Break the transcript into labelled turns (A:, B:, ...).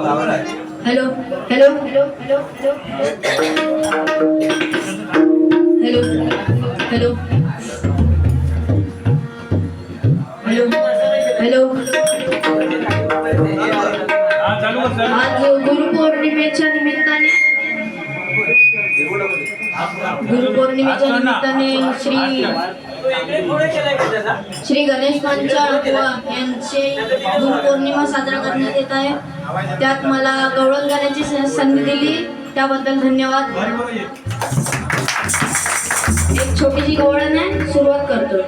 A: Hello hello hello hello hello. Hello hello. Hello आज गुरुपौर्णिमेच्या निमित्ताने गुरुपौर्णिमेच्या निमित्ताने श्री श्री गणेश यांचे गुरुपौर्णिमा साजरा करण्यात येत आहे. त्यात मला गवळण गाण्याची संधी दिली. त्याबद्दल धन्यवाद. एक छोटीशी गवळण आहे. सुरुवात करतो